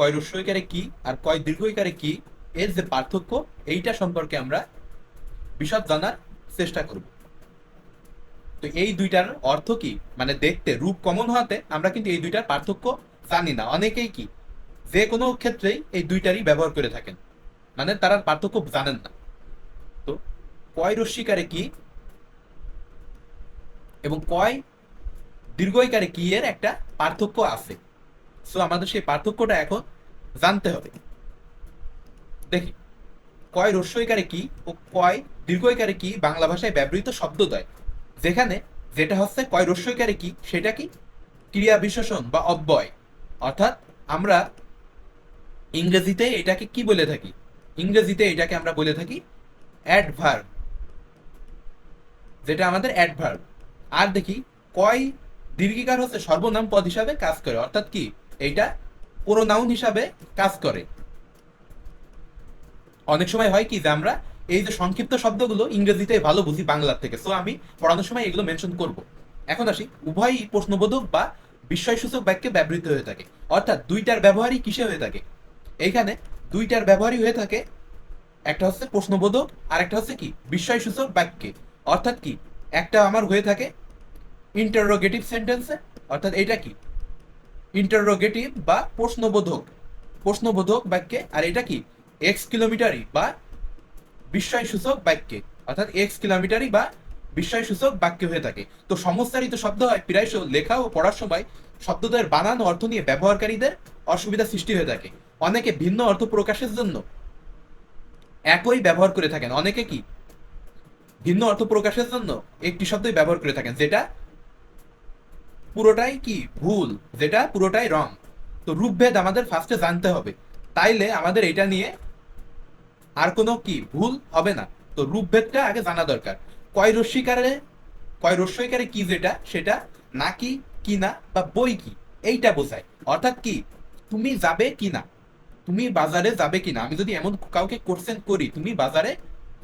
কয় রস্যইকারে কি আর কয় দীর্ঘইকারে কি, এর যে পার্থক্য, এইটা সম্পর্কে আমরা বিশদ জানার চেষ্টা করব। তো এই দুইটার অর্থ কি? মানে দেখতে রূপ কমন হওয়াতে আমরা কিন্তু এই দুইটার পার্থক্য জানি না। অনেকেই কি, যে কোনো ক্ষেত্রেই এই দুইটারই ব্যবহার করে থাকেন। মানে তারা পার্থক্য জানেন না। তো কয় রস্যিকারে কি এবং কয় দীর্ঘইকারে কি এর একটা পার্থক্য আছে। সো আমাদের সেই পার্থক্যটা এখন জানতে হবে। দেখি, কয় রস্যইকারে কি ও কয় দীর্ঘইকারে কি বাংলা ভাষায় ব্যবহৃত শব্দদ্বয় যেখানে যেটা হচ্ছে কয় রস্যইকারে কি, সেটা কি? ক্রিয়া বিশেষণ বা অব্যয়। অর্থাৎ আমরা ইংরেজিতে এটাকে কি বলে থাকি? ইংরেজিতে এটাকে আমরা বলে থাকি অ্যাডভার্ব। যেটা আমাদের অ্যাডভার্ব। আর দেখি, কয় দীর্ঘিকার হচ্ছে সর্বনাম পদ হিসাবে কাজ করে। অর্থাৎ কি? এইটা পুরো নাউন হিসাবে কাজ করে। অনেক সময় হয় কি যে আমরা এই যে সংক্ষিপ্ত শব্দগুলো ইংরেজিতে ভালো বুঝি বাংলার থেকে সো আমি পড়ানোর সময় এগুলো মেনশন করব। এখন আসি, উভয়ই প্রশ্নবোধক বা বিস্ময়সূচক বাক্যে ব্যবহৃত হয়ে থাকে। অর্থাৎ দুইটার ব্যবহারই কিসে হয়ে থাকে? এইখানে দুইটার ব্যবহারই হয়ে থাকে, একটা হচ্ছে প্রশ্নবোধক আর একটা হচ্ছে কি? বিস্ময়সূচক বাক্যে। অর্থাৎ কি? একটা আমার হয়ে থাকে ইন্টারোগেটিভ সেন্টেন্সে অর্থাৎ এটা কি? ইন্টারোগেটিভ বা প্রশ্নবোধক। প্রশ্নবোধক বাক্যে, আর এটা কি? এক্স কিলোমিটারই বা বিস্ময়সূচক বাক্যে। অর্থাৎ এক্স কিলোমিটারই বা বিস্ময়সূচক বাক্য হয়ে থাকে। তো সমস্যারিত শব্দ হয়, প্রায়শ লেখা ও পড়ার সময় শব্দদ্বয়ের বানান অর্থ নিয়ে ব্যবহারকারীদের অসুবিধা সৃষ্টি হয়ে থাকে। অনেকে ভিন্ন অর্থ প্রকাশের জন্য একই ব্যবহার করে থাকেন। অনেকে কি? ভিন্ন অর্থ প্রকাশের জন্য একটি শব্দই ব্যবহার করে থাকেন, যেটা পুরোটাই কি ভুল? যেটা পুরোটাই রং তো রূপভেদ আমাদের ফার্স্টে জানতে হবে। তাইলে আমাদের এটা নিয়ে আর কোনো কি ভুল হবে না। তো রূপভেদটা আগে জানা দরকার। কয় রস্যিকারে কয় রস্যইকারে কি যেটা, সেটা নাকি কি না, বা বই কি, এইটা বোঝায়। অর্থাৎ কি, তুমি যাবে কি না? তুমি বাজারে যাবে কিনা আমি যদি এমন কাউকে কোশ্চেন করি, তুমি বাজারে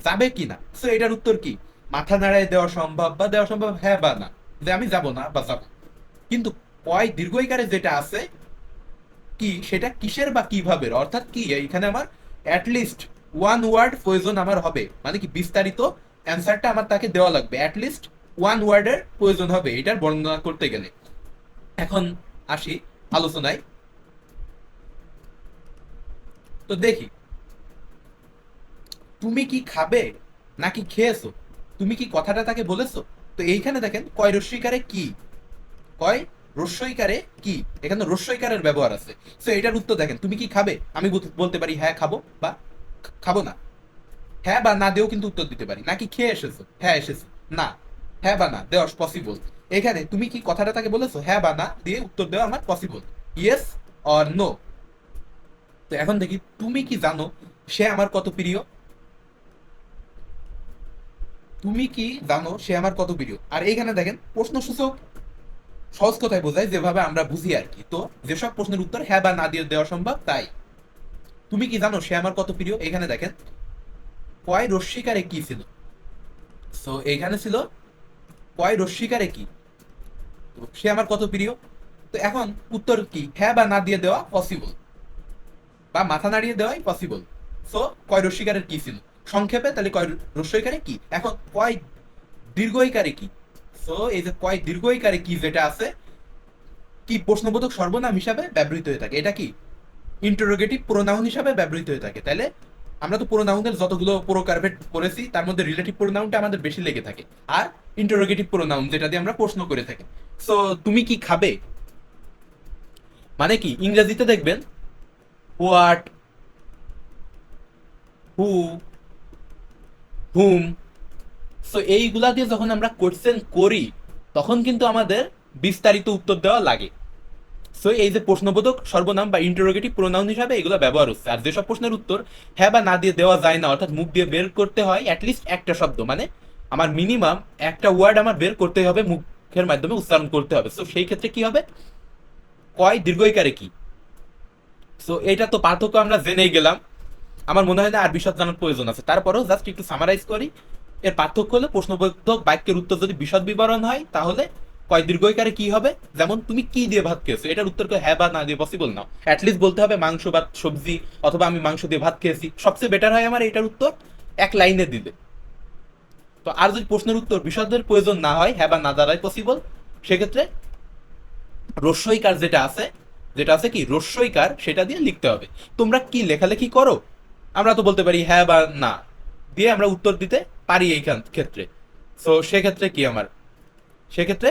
যাবে কিনা সো এটার উত্তর কি? মাথা নাড়ায় দেওয়া সম্ভব বা দেওয়া সম্ভব? হ্যাঁ বা না। যে আমি যাব না বা যাব কিন্তু কয় দীর্ঘইকারে যেটা আছে, কি সেটা কিসের বা কীভাবে অর্থাৎ কি, এইখানে আমার অ্যাটলিস্ট ওয়ান ওয়ার্ড প্রয়োজন আমার হবে। মানে কি বিস্তারিত অ্যান্সারটা আমার তাকে দেওয়া লাগবে। অ্যাটলিস্ট ওয়ান ওয়ার্ডের প্রয়োজন হবে এটার বর্ণনা করতে গেলে। এখন আসি আলোচনায়। তো দেখি, তুমি কি খাবে নাকি খেয়েছো? তুমি কি কথাটা তাকে বলেছ? তো এইখানে দেখেন, কয় রস্যইকারে কি? কয়? রস্যইকারে কি? এখানে রস্যইকারের ব্যবহার আছে। তো এটার উত্তর দেখেন, তুমি কি খাবে? আমি বলতে- পারি হ্যাঁ খাব বা খাব না। হ্যাঁ বা না দিয়েও কিন্তু উত্তর দিতে পারি। নাকি খেয়ে এসেছ? হ্যাঁ না। হ্যাঁ বা না পসিবল এখানে তুমি কি কথাটা তাকে বলেছ? হ্যাঁ বা না দিয়ে উত্তর দেওয়া আমার পসিবল ইয়েস অর নো তো এখন দেখি, তুমি কি জানো, সে আমার কত প্রিয়? তুমি কি জানো, সে আমার কত প্রিয়? আর এইখানে দেখেন, প্রশ্নসূচক সহজ কথায় বোঝায় যেভাবে আমরা বুঝি আর কি। তো যেসব প্রশ্নের উত্তর হ্যাঁ বা না দিয়ে দেওয়া সম্ভব, তাই। তুমি কি জানো, সে আমার কত প্রিয়? এখানে দেখেন। কয় রস্যিকারে কি ছিল? তো এইখানে ছিল, কয় রস্যিকারে কি? তো সে আমার কত প্রিয়? তো এখন উত্তর কি? হ্যাঁ বা না দিয়ে দেওয়া পসিবল বা মাথা নাড়িয়ে দেওয়াই পসিবল সো কয় রস্যিকারের কি ছিল? সংক্ষেপে তাহলে কয় রস্যইকারে কি? এখন কয় দীর্ঘইকারে কি? সো দীর্ঘইকারে কি যেটা আছে, কি প্রশ্নবোধক সর্বনাম হিসাবে ব্যবহৃত হয়ে থাকে? এটা কি? ইন্টারোগেটিভ প্রোনাউন হিসাবে ব্যবহৃত হয়ে থাকে। তাহলে আমরা তো প্রোনাউনের যতগুলো প্রোকারভেট করেছি, তার মধ্যে রিলেটিভ প্রোনাউনটা আমাদের বেশি লেগে থাকে। আর ইন্টারোগেটিভ প্রোনাউন যেটা দিয়ে আমরা প্রশ্ন করে থাকি। সো তুমি কি খাবে? মানে কি? ইংরেজিতে দেখবেন হোয়াট হু হুম সো এইগুলা দিয়ে যখন আমরা কোশ্চেন করি, তখন কিন্তু আমাদের বিস্তারিত উত্তর দেওয়া লাগে। সো এই যে প্রশ্নবোধক, সর্বনাম বা ইন্টারোগেটিভ প্রোনাউন হিসাবে এগুলো ব্যবহার হচ্ছে। আর যেসব প্রশ্নের উত্তর হ্যাঁ বা না দিয়ে দেওয়া যায় না, অর্থাৎ মুখ দিয়ে বের করতে হয় অ্যাটলিস্ট একটা শব্দ। মানে আমার মিনিমাম একটা ওয়ার্ড আমার বের করতে হবে, মুখের মাধ্যমে উচ্চারণ করতে হবে। সো সেই ক্ষেত্রে কি হবে? কয় দীর্ঘইকারে কি? সো এটা তো পার্থক্য আমরা জেনেই গেলাম। আমার মনে হয় না আর বিশদ জানার প্রয়োজন আছে। তারপরেও জাস্ট একটু সামারাইজ করি। এর পার্থক্য হলো প্রশ্নবোধক বাক্যের উত্তর যদি বিশদ বিবরণ হয়, তাহলে কয় দীর্ঘইকারে কি হবে? যেমন তুমি কি দিয়ে ভাত খেয়েছো? এটার উত্তর করে হ্যাঁ বা না দিয়ে পসিবল না। অ্যাটলিস্ট বলতে হবে মাংস বা সবজি অথবা আমি মাংস দিয়ে ভাত খেয়েছি। সবচেয়ে বেটার হয় আমার এটার উত্তর এক লাইনে দিলে তো আর যদি প্রশ্নের উত্তর বিশদের প্রয়োজন না হয় হ্যাঁ বা না দ্বারাই পসিবল সেক্ষেত্রে রস্যইকার যেটা আছে যেটা আছে কি? রস্যইকার সেটা দিয়ে লিখতে হবে। তোমরা কি লেখালেখি করো? আমরা তো বলতে পারি হ্যাঁ বা না। দিয়ে আমরা উত্তর দিতে পারি এই ক্ষেত্রে। তো সেক্ষেত্রে কি আমার? সেক্ষেত্রে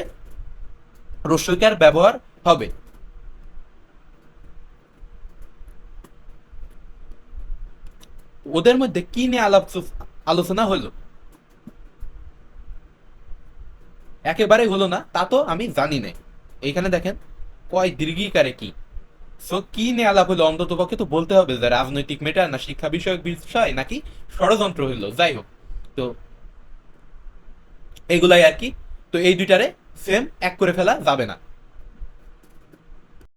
রস্যইকার ব্যবহার হবে। ওদের মধ্যে কি নিয়ে আলাপ আলোচনা হলো? একেবারে হলো না, তা তো আমি জানি না এইখানে দেখেন, কয় দীর্ঘিকারে কি। সো কি নিয়ে আলাপ হলো? অন্তত পক্ষে তো বলতে হবে যে রাজনৈতিক মেটার না শিক্ষা বিষয়ক বিষয়, নাকি ষড়যন্ত্র হইল যাই হোক। তো এগুলাই আর কি। তো এই দুইটারে সেম এক করে ফেলা যাবে না।